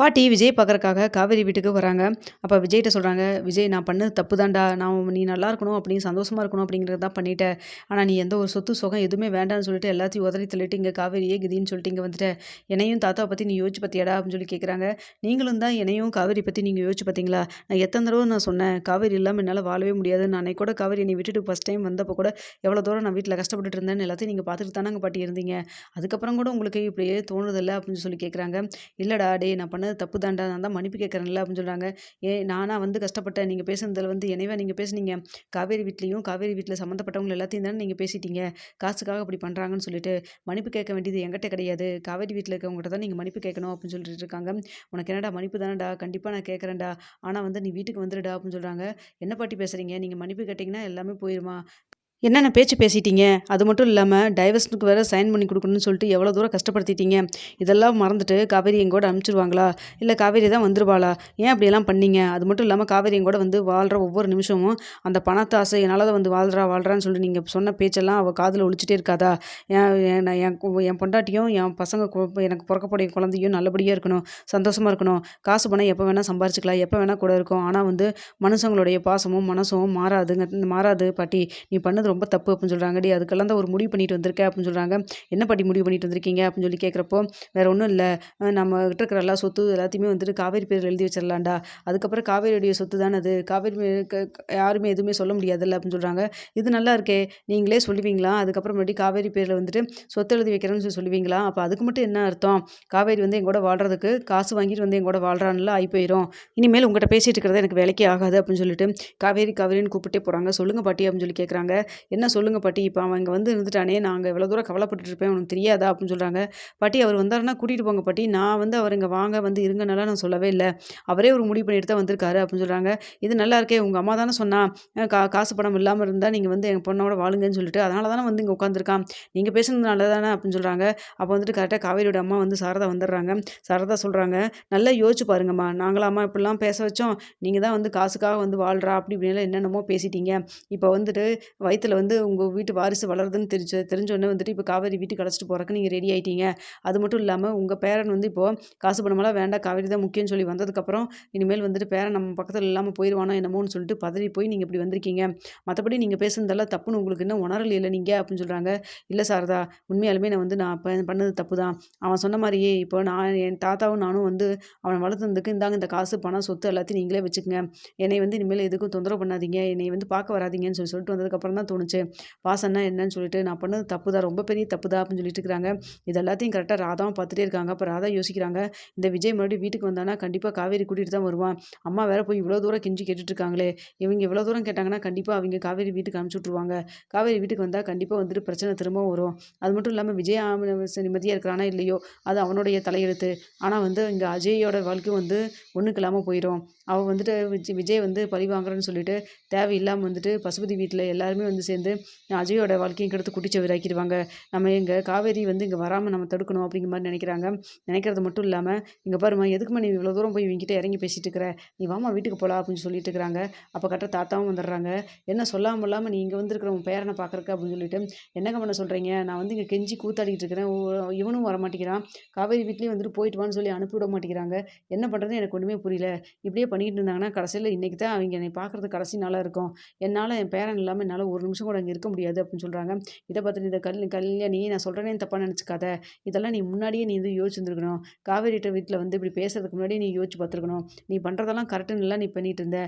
பாட்டி விஜய் பார்க்கறக்காக காவேரி வீட்டுக்கு வராங்க. அப்போ விஜய்கிட்ட சொல்கிறாங்க விஜய் நான் பண்ணது தப்பு தான்டா நான் நீ நல்லா இருக்கணும் அப்படின்னு சந்தோஷமாக இருக்கணும் அப்படிங்கிறது தான் பண்ணிட்டேன் ஆனால் நீ எந்த ஒரு சொத்து சுகம் எதுவுமே வேண்டாம்னு சொல்லிட்டு எல்லாத்தையும் உதறி தள்ளிட்டு இங்கே காவேரியே கிதின்னு சொல்லிட்டு இங்கே வந்துட்டேன் என்னையும் தாத்தாவை பற்றி நீ யோசிச்சு பார்த்தியாடா அப்படின்னு சொல்லி கேட்குறாங்க நீங்களும் தான் என்னையும் காவேரி பற்றி நீங்கள் யோசிச்சு பார்த்தீங்களா நான் எத்தனை தடவை நான் சொன்னேன் காவேரி இல்லாமல் என்னால் வாழவே முடியாது நான் அன்னைக்கு கூட காவேரி என்னை விட்டுட்டு ஃபஸ்ட் டைம் வந்தப்போ கூட எவ்வளோ தூரம் நான் வீட்டில் கஷ்டப்பட்டுட்டு இருந்தேன்னு எல்லாத்தையும் நீங்கள் பார்த்துட்டு தானங்க பாட்டி இருந்தீங்க. அதுக்கப்புறம் கூட உங்களுக்கு இப்படியே தோணுதில்லை அப்படின்னு சொல்லி கேட்குறாங்க இல்லைடா டே நான் பண்ணது தப்பு தாண்டா நான் தான் மன்னிப்பு கேட்குறேன்ல அப்படின்னு சொல்கிறாங்க ஏ நானாக வந்து கஷ்டப்பட்டேன். நீங்கள் பேசுனதில் வந்து என்னைவா நீங்கள் பேசுனீங்க. காவேரி வீட்லேயும் காவேரி வீட்டில் சம்மந்தப்பட்டவங்க எல்லாத்தையும் தானே நீங்கள் பேசிட்டீங்க. காசுக்காக அப்படி பண்ணுறாங்கன்னு சொல்லிட்டு மன்னிப்பு கேட்க வேண்டியது என்கிட்ட கிடையாது. காவேரி வீட்டில் இருக்கவங்ககிட்ட தான் நீங்கள் மன்னிப்பு கேட்கணும் அப்படின்னு சொல்லிட்டு இருக்காங்க. உனக்கு என்னடா மன்னிப்பு தானடா? கண்டிப்பாக நான் கேட்குறேன்டா. ஆனால் வந்து நீ வீட்டுக்கு வந்துடுடா அப்படின்னு சொல்கிறாங்க என்ன பாட்டி பேசுகிறீங்க நீங்கள் மன்னிப்பு கேட்டிங்கன்னா எல்லாமே போயிருமா? என்னென்ன பேச்சு பேசிட்டீங்க? அது மட்டும் இல்லாமல் டைவர்ஸ்னுக்கு வேறு சைன் பண்ணி கொடுக்கணும்னு சொல்லிட்டு எவ்வளோ தூரம் கஷ்டப்படுத்திட்டீங்க? இதெல்லாம் மறந்துட்டு காவேரி எங்கூட அனுப்பிச்சிருவாங்களா? இல்லை காவேரி தான் வந்துருவாளா ஏன் அப்படியெல்லாம் பண்ணீங்க? அது மட்டும் இல்லாமல் காவேரி எங்கூட வந்து வாழ்கிற ஒவ்வொரு நிமிஷமும் அந்த பணத்தை ஆசை என்னால் தான் வந்து வாழ்கிறா வாழ்கிறான்னு சொல்லிட்டு நீங்கள் சொன்ன பேச்செல்லாம் அவள் காதில் ஒழிச்சிட்டே இருக்காதா? என் நான் என் என் பொண்டாட்டியும் என் பசங்க எனக்கு பிறக்கக்கூடிய குழந்தையும் நல்லபடியாக இருக்கணும் சந்தோஷமாக இருக்கணும். காசு பணம் எப்போ வேணால் சம்பாரிச்சிக்கலாம் எப்போ வேணால் கூட இருக்கும். ஆனால் வந்து மனுஷங்களுடைய பாசமும் மனசும் மாறாதுங்க மாறாது பாட்டி. நீ பண்ணது ரொம்ப தப்பு அப்படின்னு சொல்கிறாங்க டி அதுக்கெல்லாம் தான் ஒரு முடிவு பண்ணிட்டு வந்திருக்கேன் அப்படின்னு சொல்கிறாங்க என்ன பாட்டி முடிவு பண்ணிட்டு வந்திருக்கீங்க அப்படின்னு சொல்லி கேட்குறப்போ வேற ஒன்றும் இல்லை. நம்ம கிட்ட இருக்கிற எல்லா சொத்து எல்லாத்தையுமே வந்துட்டு காவேரி பேரில் எழுதி வச்சிடலாம்டா. அதுக்கப்புறம் காவேரியுடைய சொத்து தானே அது. காவேரி யாருமே எதுவுமே சொல்ல முடியாதுல்ல அப்படின்னு சொல்கிறாங்க இது நல்லா இருக்கே. நீங்களே சொல்லுவீங்களா? அதுக்கப்புறம் மறுபடியும் காவேரி பேரில் வந்துட்டு சொத்து எழுதி வைக்கிறேன்னு சொல்லி சொல்லுவீங்களா? அப்போ அதுக்கு மட்டும் என்ன அர்த்தம்? காவேரி வந்து எங்கூட வாழ்கிறதுக்கு காசு வாங்கிட்டு வந்து எங்கூட வாழ்கிறான்ல ஆகி போயிடும் இனிமேல் உங்கள்கிட்ட பேசிட்டு இருக்கிறது எனக்கு வேலைக்கே ஆகாது அப்படின்னு சொல்லிட்டு காவேரி காவேரின்னு கூப்பிட்டே போகிறாங்க சொல்லுங்க பாட்டி அப்படின்னு சொல்லி கேட்குறாங்க என்ன சொல்லுங்க பாட்டி? இப்போ அவன் இங்கே வந்து இருந்துட்டானே நாங்கள் இவ்வளோ தூரம் கவலைப்பட்டுட்டு இருப்பேன் உனக்கு தெரியாதா? அப்படின்னு சொல்கிறாங்க பாட்டி அவர் வந்தாருன்னா கூட்டிகிட்டு போங்க பாட்டி. நான் வந்து அவர் இங்கே வாங்க வந்து இருங்கனால நான் சொல்லவே இல்லை. அவரே ஒரு முடிவு பண்ணிட்டு தான் வந்திருக்காரு அப்படின்னு சொல்கிறாங்க இது நல்லா இருக்கே உங்கள் அம்மா தானே சொன்னா கா காசு பணம் இல்லாமல் இருந்தால் நீங்கள் வந்து எங்கள் பொண்ணோட வாழுங்கன்னு சொல்லிட்டு அதனால தானே வந்து இங்கே உட்காந்துருக்கான் நீங்கள் பேசுனதுனால தானே அப்படின்னு சொல்கிறாங்க அப்போ வந்துட்டு கரெக்டாக காவேரியோட அம்மா வந்து சாரதா வந்துடுறாங்க. சாரதா சொல்கிறாங்க நல்லா யோசிச்சு பாருங்கம்மா. நாங்களாம்மா இப்படிலாம் பேச வச்சோம். நீங்கள் தான் வந்து காசுக்காக வந்து வாழ்கிறா அப்படி இப்படின்லாம் என்னென்னமோ பேசிட்டீங்க. இப்போ வந்துட்டு வயித்துல வந்து உங்கள் வீட்டு வாரிசு வளருதுன்னு தெரிஞ்ச தெரிஞ்சோடனே வந்துட்டு இப்போ காவேரி வீட்டுக்கு அழைச்சிட்டு போகிறக்கு நீங்கள் ரெடி ஆகிட்டீங்க அது மட்டும் இல்லாமல் உங்கள் பேரன் வந்து இப்போது காசு பணமெல்லாம் வேண்டாம் காவேரி தான் முக்கியம்னு சொல்லி வந்ததுக்கப்புறம் இனிமேல் வந்துட்டு பேரன் நம்ம பக்கத்தில் இல்லாமல் போயிடுவானோ என்னமோன்னு சொல்லிட்டு பதறி போய் நீங்கள் இப்படி வந்திருக்கீங்க. மற்றபடி நீங்கள் பேசுனதெல்லாம் தப்புன்னு உங்களுக்கு இன்னும் உணரல இல்லை நீங்கள் அப்படின்னு சொல்கிறாங்க இல்லை சாரதா உண்மையாலுமே நான் வந்து நான் பண்ணது தப்பு தான் அவன் சொன்ன மாதிரியே இப்போ நான் என் தாத்தாவும் நானும் வந்து அவனை வளர்த்ததுக்கு இந்தாங்க இந்த காசு பணம் சொத்து எல்லாத்தையும் நீங்களே வச்சுக்கோங்க. என்னை வந்து இனிமேல் எதுக்கும் தொந்தரவு பண்ணாதீங்க. என்னை வந்து பார்க்க வராதீங்கன்னு சொல்லி சொல்லிட்டு வந்ததுக்கப்புறம் தான் தோணுச்சு வாசன்னா என்னன்னு சொல்லிட்டு நான் பண்ணது தப்பு தான் ரொம்ப பெரிய தப்பு தான் அப்படின்னு சொல்லிட்டு இருக்கிறாங்க. இது எல்லாத்தையும் கரெக்டாக ராதாவும் பார்த்துட்டே இருக்காங்க. அப்போ ராதா யோசிக்கிறாங்க இந்த விஜய் மறுபடியும் வீட்டுக்கு வந்தானா கண்டிப்பாக காவேரி கூட்டிகிட்டு தான் வருவான். அம்மா வேற போய் இவ்வளோ தூரம் கெஞ்சி கேட்டுட்டு இருக்காங்களே இவங்க இவ்வளோ தூரம் கேட்டாங்கன்னா கண்டிப்பாக அவங்க காவேரி வீட்டுக்கு அனுப்பிச்சி விட்ருவாங்க காவேரி வீட்டுக்கு வந்தால் கண்டிப்பாக வந்துட்டு பிரச்சனை திரும்பவும் வரும். அது மட்டும் இல்லாமல் விஜய் நிம்மதியாக இருக்கிறானா இல்லையோ? அது அவனுடைய தலையெழுத்து. ஆனால் வந்து இங்கே அஜயோட வாழ்க்கை வந்து ஒன்றுக்கு இல்லாமல் போயிடும் அவள் வந்துட்டு விஜய் விஜய் வந்து பழி வாங்குறேன்னு சொல்லிட்டு தேவையில்லாமல் வந்துட்டு பசுபதி வீட்டில் எல்லாருமே வந்து சேர்ந்து அஜயோட வாழ்க்கையும் கெடுத்து குட்டிச்சவராக்கிடுவாங்க நம்ம எங்கள் காவேரி வந்து இங்கே வராமல் நம்ம தடுக்கணும் அப்படிங்கிற மாதிரி நினைக்கிறாங்க. நினைக்கிறது மட்டும் இல்லாமல் இங்கே பாருமா எதுக்குமா நீ இவ்வளோ தூரம் போய் இவங்கிட்ட இறங்கி பேசிட்டு இருக்கிற? நீ வாமா வீட்டுக்கு போகலாம் அப்படின்னு சொல்லிட்டு இருக்கிறாங்க. அப்போ கரெக்டாக தாத்தாவும் வந்துடுறாங்க. என்ன சொல்லாமல் இல்லாமல் நீ இங்கே வந்துருக்கிற உன் பேரனை பார்க்குறக்கு அப்படின்னு சொல்லிட்டு என்னங்க பண்ண சொல்கிறீங்க நான் வந்து இங்கே கெஞ்சி கூத்தாடிக்கிட்டு இருக்கிறேன். இவனும் வர மாட்டேங்கிறான் காவேரி வீட்லேயும் வந்துட்டு போயிட்டு வான்னு சொல்லி அனுப்பிவிட மாட்டேங்கிறாங்க. என்ன பண்ணுறதுன்னு எனக்கு ஒன்றுமே புரியல. இப்படியே பண்ணிகிட்டு இருந்தாங்கன்னா கடைசியில் இன்றைக்கி தான் அவங்க என்னை பார்க்குறது கடைசி நாளாக இருக்கும். என்னால் என் பேரன் இல்லாமல் என்னால் ஒரு நிமிஷம் கூட அங்கே இருக்க முடியாது அப்படின்னு சொல்கிறாங்க இதை பார்த்துட்டு இந்த கல் கல்யாணி நான் சொல்கிறேனே தப்பாக நினச்சிக்காத. இதெல்லாம் நீ முன்னாடியே நீ வந்து யோசிச்சுருந்துருக்கணும் காவேரிட்ட வீட்டில் வந்து இப்படி பேசுறதுக்கு முன்னாடியே நீ யோசிச்சு பார்த்துருக்கணும். நீ பண்ணுறதெல்லாம் கரெக்டுன்னு நீ பண்ணிகிட்டு இருந்த.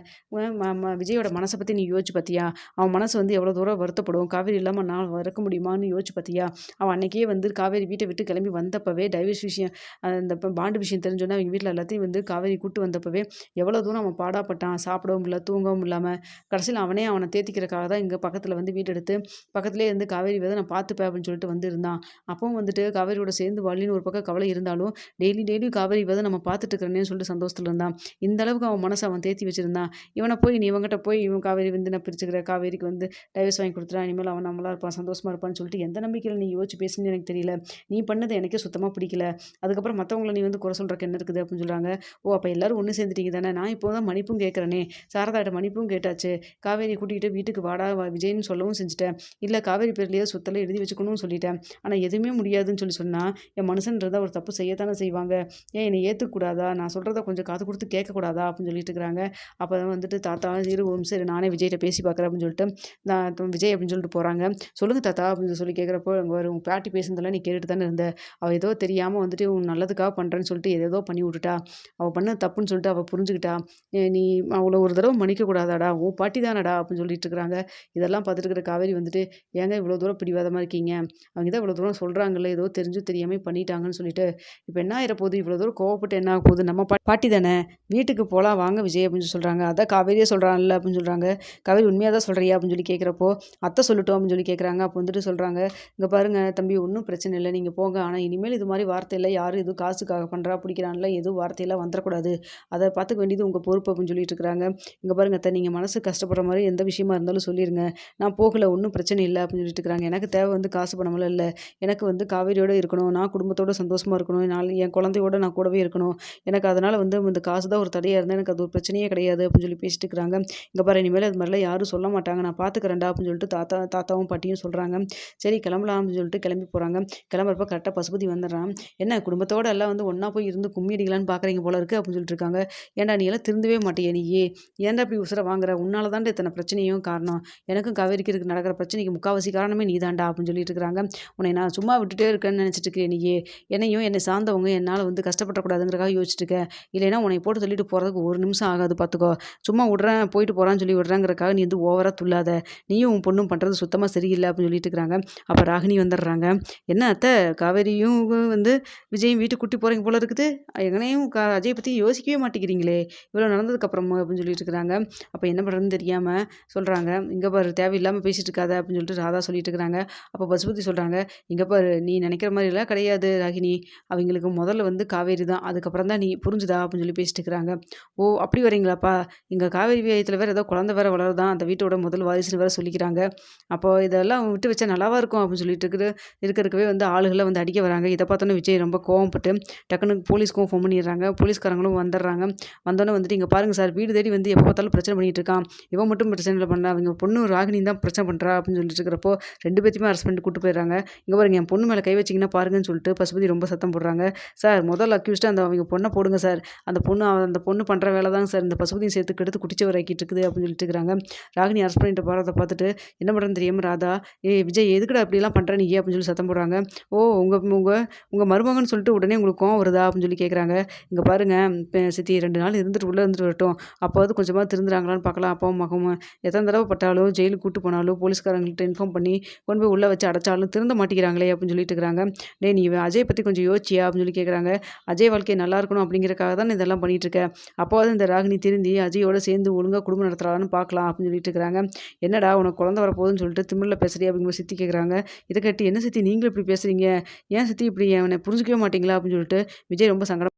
விஜயோட மனசை பற்றி நீ யோசிச்சு பார்த்தியா? அவன் மனசு வந்து எவ்வளோ தூரம் வருத்தப்படும்? காவேரி இல்லாமல் நான் இருக்க முடியுமான்னு யோசிச்சு பார்த்தியா? அவன் அன்னைக்கே வந்து காவேரி வீட்டை விட்டு கிளம்பி வந்தப்பவே டைவர்ஸ் விஷயம் அந்த பாண்டு விஷயம் தெரிஞ்சோன்னே அவங்க வீட்டில் எல்லாத்தையும் வந்து காவேரி கூட்டு வந்தப்பவே எவ்வளோ தூரம் அவன் பாடாப்பட்டான் சாப்பிடவும் இல்லை தூங்கவும் இல்லாமல் கடைசியில் அவனே அவனை தேத்திக்கிறக்காக தான் இங்கே பக்கத்தில் வந்து வீட்டெடுத்து பக்கத்துலேயே இருந்து காவேரி வந்து நான் பார்த்துப்பேன் அப்படின்னு சொல்லிட்டு வந்து இருந்தான் அப்பவும் வந்துட்டு காவேரியோட சேர்ந்து வள்ளின்னு ஒரு பக்கம் கவலை இருந்தாலும் டெய்லி டெய்லி காவேரி வந்து நம்ம பார்த்துட்டு இருக்கிறேன்னு சொல்லிட்டு சந்தோஷத்தில் இருந்தான். இந்த அளவுக்கு அவன் மனசை அவன் தேத்தி வச்சிருந்தான். இவனை போய் நீ இவங்கிட்ட போய் இவன் காவேரி வந்து நான் பிரிச்சுக்கிற காவேரிக்கு வந்து டைவர்ஸ் வாங்கி கொடுத்துறான் இனிமேல் அவன் நம்மளா இருப்பான் சந்தோஷமா இருப்பான்னு சொல்லிட்டு எந்த நம்பிக்கையில் நீ யோசிச்சு பேசுன்னு எனக்கு தெரியல. நீ பண்ணது எனக்கே சுத்தமாக பிடிக்கல. அதுக்கப்புறம் மற்றவங்கள நீ வந்து குறை சொல்கிறக்கு என்ன இருக்குது அப்படின்னு சொல்கிறாங்க ஓ அப்போ எல்லாரும் ஒன்று சேர்ந்துட்டீங்க தானே நான் இப்போ தான் மன்னிப்பும் கேட்குறேனே. சாரதாட்ட மன்னிப்பும் கேட்டாச்சு. காவேரி கூட்டிகிட்டு வீட்டுக்கு வாடா வா விஜய்னு சொல்லவும் செஞ்சுட்டேன். இல்லை காவேரி பேர்லேயே சொத்தில் எழுதி வச்சுக்கணும்னு சொல்லிட்டேன். ஆனால் எதுவுமே முடியாதுன்னு சொல்லி சொன்னால் என் மனுஷன்றதை ஒரு தப்பு செய்யத்தானே செய்வாங்க. ஏன் என்னை ஏற்றுக்கூடாதா நான் சொல்கிறத கொஞ்சம் காது கொடுத்து கேட்கக்கூடாதா? அப்படின்னு சொல்லிட்டு இருக்கிறாங்க. அப்போ தான் வந்துட்டு தாத்தா இரு ஒரு சரி நானே விஜய்கிட்ட பேசி பார்க்குறேன் அப்படின்னு சொல்லிட்டு நான் விஜய் அப்படின்னு சொல்லிட்டு போகிறாங்க சொல்லுங்கள் தாத்தா அப்படின்னு சொல்லி கேட்குறப்போ அங்கே ஒரு உன் பாட்டி பேசுனதெல்லாம் நீ கேட்டுட்டு தானே இருந்த. அவள் ஏதோ தெரியாமல் வந்துட்டு உன் நல்லதுக்காக பண்ணுறேன்னு சொல்லிட்டு ஏதேதோ பண்ணி விட்டுட்டா. அவள் பண்ண தப்புன்னு சொல்லிட்டு அவள் புரிஞ்சுக்கிட்டா. இல்லையா நீ அவ்வளோ ஒரு தடவை மன்னிக்க கூடாதாடா உன் பாட்டி தானடா அப்படின்னு சொல்லிட்டு இருக்கிறாங்க இதெல்லாம் பார்த்துட்டு இருக்கிற காவேரி வந்துட்டு ஏங்க இவ்வளோ தூரம் பிடிவாதமாக இருக்கீங்க? அவங்க தான் இவ்வளோ தூரம் சொல்கிறாங்கல்ல ஏதோ தெரிஞ்சு தெரியாமல் பண்ணிட்டாங்கன்னு சொல்லிட்டு இப்போ என்ன ஆகிற போகுது? இவ்வளோ தூரம் கோவப்பட்டு என்ன ஆக போகுது? நம்ம பாட்டி தானே? வீட்டுக்கு போகலாம் வாங்க விஜய் அப்படின்னு சொல்கிறாங்க அதான் காவேரியே சொல்கிறான்ல அப்படின்னு சொல்கிறாங்க காவேரி உண்மையாக தான் சொல்கிறியா அப்படின்னு சொல்லி கேட்குறப்போ அத்தை சொல்லட்டும் அப்படின்னு சொல்லி கேட்குறாங்க. அப்போ வந்துட்டு சொல்கிறாங்க இங்கே பாருங்க தம்பி ஒன்றும் பிரச்சனை இல்லை. நீங்கள் போங்க. ஆனால் இனிமேல் இது மாதிரி வார்த்தையில் யாரும் எதுவும் காசுக்காக பண்ணுறா பிடிக்கிறான்ல. எதுவும் வார்த்தையெல்லாம் வந்துடக்கூடாது அதை பார்த்துக்க வேண்டியது உங்கள் பொறுப்பு அப்படின்னு சொல்லிட்டு இருக்கிறாங்க இங்கே பாருங்க அத்தை நீங்கள் மனசு கஷ்டப்படுற மாதிரி எந்த விஷயமா இருந்தாலும் சொல்லிடுங்க நான் போகல ஒன்றும் பிரச்சனை இல்லை அப்படின்னு சொல்லிட்டு இருக்கிறாங்க எனக்கு தேவை வந்து காசு பணமெல்லாம் இல்லை. எனக்கு வந்து காவேரியோடு இருக்கணும். நான் குடும்பத்தோட சந்தோஷமாக இருக்கணும். நான் என் குழந்தையோட நான் கூடவே இருக்கணும். எனக்கு அதனால் வந்து இந்த காசு தான் ஒரு தடையாக இருந்தால் எனக்கு அது ஒரு பிரச்சனையே கிடையாது அப்படின்னு சொல்லி பேசிட்டு இருக்கிறாங்க இங்கே பாரு இனிமேல் அது மாதிரிலாம் யாரும் சொல்ல மாட்டாங்க. நான் பார்த்துக்கிறேன்டா அப்படின்னு சொல்லிட்டு தாத்தா தாத்தாவும் பாட்டியும் சொல்கிறாங்க சரி கிளம்பலாம் அப்படின்னு சொல்லிட்டு கிளம்பி போகிறாங்க கிளம்புறப்ப கரெக்டாக பசுபதி வந்துடுறான். என்ன குடும்பத்தோட எல்லாம் வந்து ஒன்றா போய் இருந்து கும்மி அடிக்கலான்னு பார்க்குறீங்க போல இருக்குது அப்படின்னு சொல்லிட்டு இருக்காங்க ஏன்டா நீ எல்லாம் திருந்தவே மாட்டியே நீயே ஏன்டா இப்படி உசுரை வாங்குற? உன்னால தான்டா இத்தனை பிரச்சனையும் காரணம். எனக்கும் காவேரிக்கு இருக்கு நடக்கிற பிரச்சனைக்கு முக்காவாசி காரணமே நீ தாண்டா அப்படின்னு சொல்லிட்டு இருக்கிறாங்க உன்னை நான் சும்மா விட்டுட்டே இருக்கேன்னு நினச்சிட்டு இருக்கேன் நீயே என்னையும் என்னை சார்ந்தவங்க என்னால் வந்து கஷ்டப்படக்கூடாதுங்கிறக்காக யோசிச்சுட்டு இருக்கேன் இல்லைன்னா உன்னை போட்டு சொல்லிட்டு போகிறதுக்கு ஒரு நிமிஷம் ஆகாது பார்த்துக்கோ சும்மா விட்றேன் போயிட்டு போகிறான்னு சொல்லி விடுறாங்கிறக்காக நீ வந்து ஓவராக துள்ளாத. நீயும் உன் பொண்ணும் பண்ணுறது சுத்தமாக சரியில்லை அப்படின்னு சொல்லிட்டு இருக்கிறாங்க அப்போ ராகினி வந்துடுறாங்க. என்ன அத்தை? காவேரியும் வந்து விஜயும் வீட்டுக்கு கூட்டி போகிறீங்க போல இருக்குது. எங்கனையும் கா அஜய் பற்றி யோசிக்கவே மாட்டேங்கிறீங்களே. இவ்வளோ நடந்ததுக்கப்புறம் அப்படின்னு சொல்லிட்டு இருக்கிறாங்க. அப்போ என்ன பண்ணுறதுன்னு தெரியாமல் சொல்கிறாங்க இங்கே பாரு தேவையில்லாமல் பேசிட்டு இருக்காத அப்படின்னு சொல்லிட்டு ராதா சொல்லிட்டு இருக்கிறாங்க. அப்போ பசுபதி சொல்கிறாங்க இங்கே பாரு நீ நினைக்கிற மாதிரிலாம் கிடையாது ராகினி. அவங்களுக்கு முதல்ல வந்து காவேரி தான். அதுக்கப்புறம் தான் நீ புரிஞ்சுதா? அப்படின்னு சொல்லி பேசிட்டு இருக்கிறாங்க. ஓ அப்படி வரீங்களாப்பா? இங்கே காவேரி வியத்தில் வேறு ஏதோ குழந்தை வேறு வளருதான் அந்த வீட்டோட முதல் வாரிசுன்னு வேறு சொல்லிக்கிறாங்க. அப்போ இதெல்லாம் விட்டு வச்சா நல்லாவா இருக்கும் அப்படின்னு சொல்லிட்டு இருக்குது இருக்கிறக்கவே வந்து ஆளுகளை வந்து அடிக்க வராங்க. இதை பார்த்தோன்னே விஜய் ரொம்ப கோவப்பட்டு டக்குன்னு போலீஸ்க்கும் ஃபோன் பண்ணிடுறாங்க. போலீஸ்காரங்களும் வந்துடுறாங்க. வந்தோன்னே வந்துட்டு இங்கே பாருங்கள் சார். வீடு தேடி வந்து எப்போ பார்த்தாலும் பிரச்சனை பண்ணிகிட்டு இருக்கான். இவன் மட்டும் பிரச்சனை இல்லை பண்ணா அவங்க பொண்ணு ராகினி தான் பிரச்சனை பண்ணுறா அப்படின்னு சொல்லிட்டு இருக்கிறப்போ ரெண்டு பேத்தையுமே அரெஸ்ட் பண்ணிட்டு கூட்டு போயிடுறாங்க. இங்கே பாருங்க என் பொண்ணு மேலே கை வச்சிங்கன்னா பாருங்கன்னு சொல்லிட்டு பசுபதி ரொம்ப சத்தம் போடுறாங்க. சார் முதல் அக்யூஸ்ட்டு அந்த அவங்க பொண்ணை போடுங்க சார். அந்த பொண்ணு அந்த பொண்ணு பண்ணுற வேலை தான் சார். இந்த பசுபதியும் சேர்த்து கெடுத்து குடிச்சவர் ஆக்கிட்டு இருக்குது அப்படின்னு சொல்லிட்டு இருக்கிறாங்க. ராகினி அரெஸ்ட் பண்ணிட்டு போகிறத பார்த்துட்டு என்ன பண்ணுறதுன்னு தெரியாமல் ராதா ஏ விஜய் எதுக்குடா அப்படிலாம் பண்ணுற நீ? அப்படின்னு சொல்லி சத்தம் போடுறாங்க. ஓ உங்கள் உங்கள் உங்கள் மருமகன் சொல்லிட்டு உடனே உங்களுக்கு கோவம் வருதா அப்படின்னு சொல்லி கேட்குறாங்க இங்கே பாருங்கள் இப்போ சித்தி ரெண்டு நாள் இருந்துட்டு உள்ளே இருந்துட்டு வரட்டும். அப்போது கொஞ்சமாக திருந்துறாங்களான்னு பார்க்கலாம். அப்பாவும் மகமும் எத்தனை தடவை பட்டாலும் ஜெயிலுக்கு கூட்டு போனாலும் போலீஸ்காரங்கள்ட்ட இன்ஃபார்ம் பண்ணி கொண்டு போய் உள்ளே வச்சு அடைச்சாலும் திருந்த மாட்டேங்கிறாங்களே அப்படின்னு சொல்லிட்டு இருக்கிறாங்க. டே நீ அஜய் பற்றி கொஞ்சம் யோசிச்சியா அப்படின்னு சொல்லி கேட்குறாங்க அஜய் வாழ்க்கை நல்லா இருக்கணும் அப்படிங்கிறக்காக தான் இதெல்லாம் பண்ணிட்டு இருக்கேன் அப்போது இந்த ராகினி திருந்தி அஜயோட சேர்ந்து ஒழுங்காக குடும்பம் நடத்துகிறான்னு பார்க்கலாம் அப்படின்னு சொல்லிட்டு இருக்கிறாங்க. என்னடா உனக்கு குழந்த வரப்போகுதுன்னு சொல்லிட்டு திமிழில் பேசுறியா அப்படிங்கிற சித்தி கேட்குறாங்க இதை கட்டி என்ன சித்தி நீங்களும் இப்படி பேசுறீங்க? ஏன் சித்தி இப்படி அவனை புரிஞ்சிக்கவே மாட்டீங்களா அப்படின்னு சொல்லிட்டு விஜய் ரொம்ப சங்கடம்